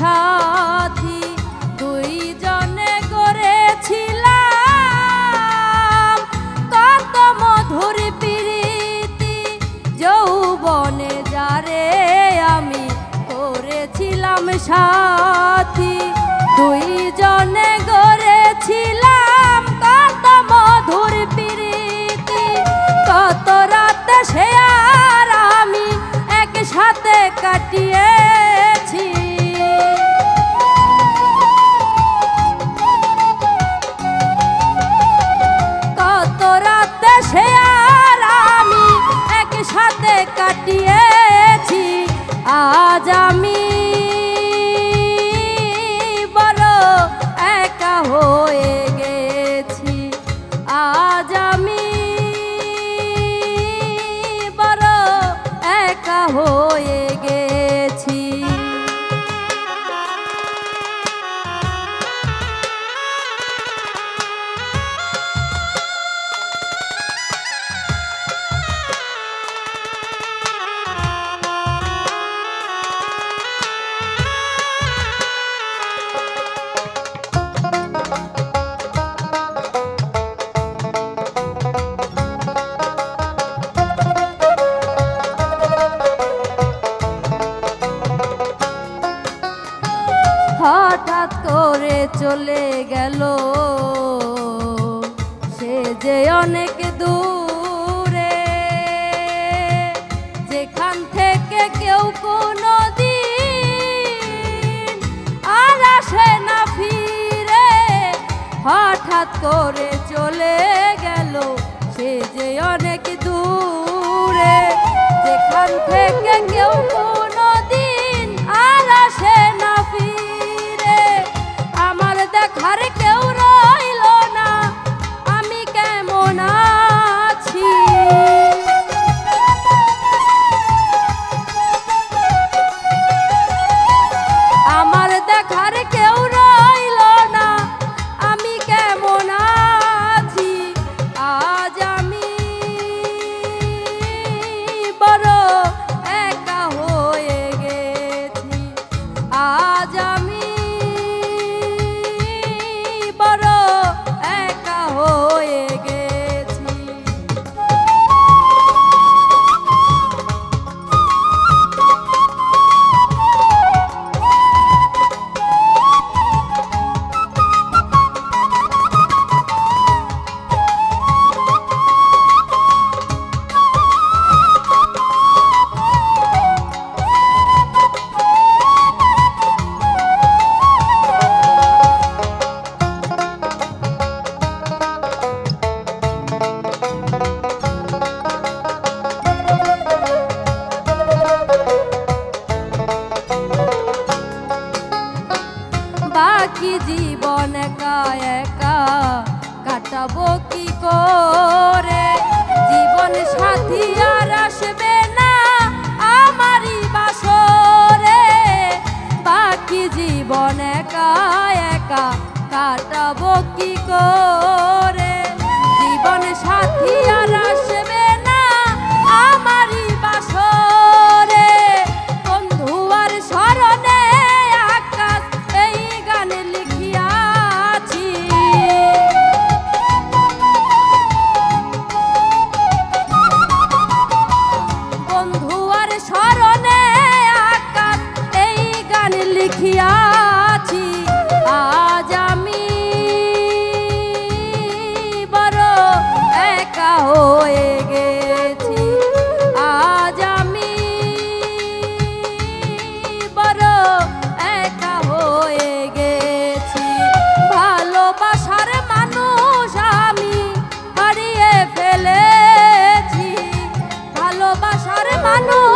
সাথী করেছিলাম। মধুর যৌবনে যারে আমি করেছিলাম সাথী আজ আমি চলে গেল। সে যে অনেক দূরে, যেখান থেকে কেউ কোনো দিন আর আসে না ফিরে, হঠাৎ করে চলে গেল। সে যে অনেক দূরে, যেখান থেকে কেউ কোনো দেখার কেউ রইল না। আমি কেমন আছি? আমার দেখার কেউ রইল না। আমি কেমন আছি? আজ আমি বড় একা হয়ে গেছি। আজ আমি মানুষ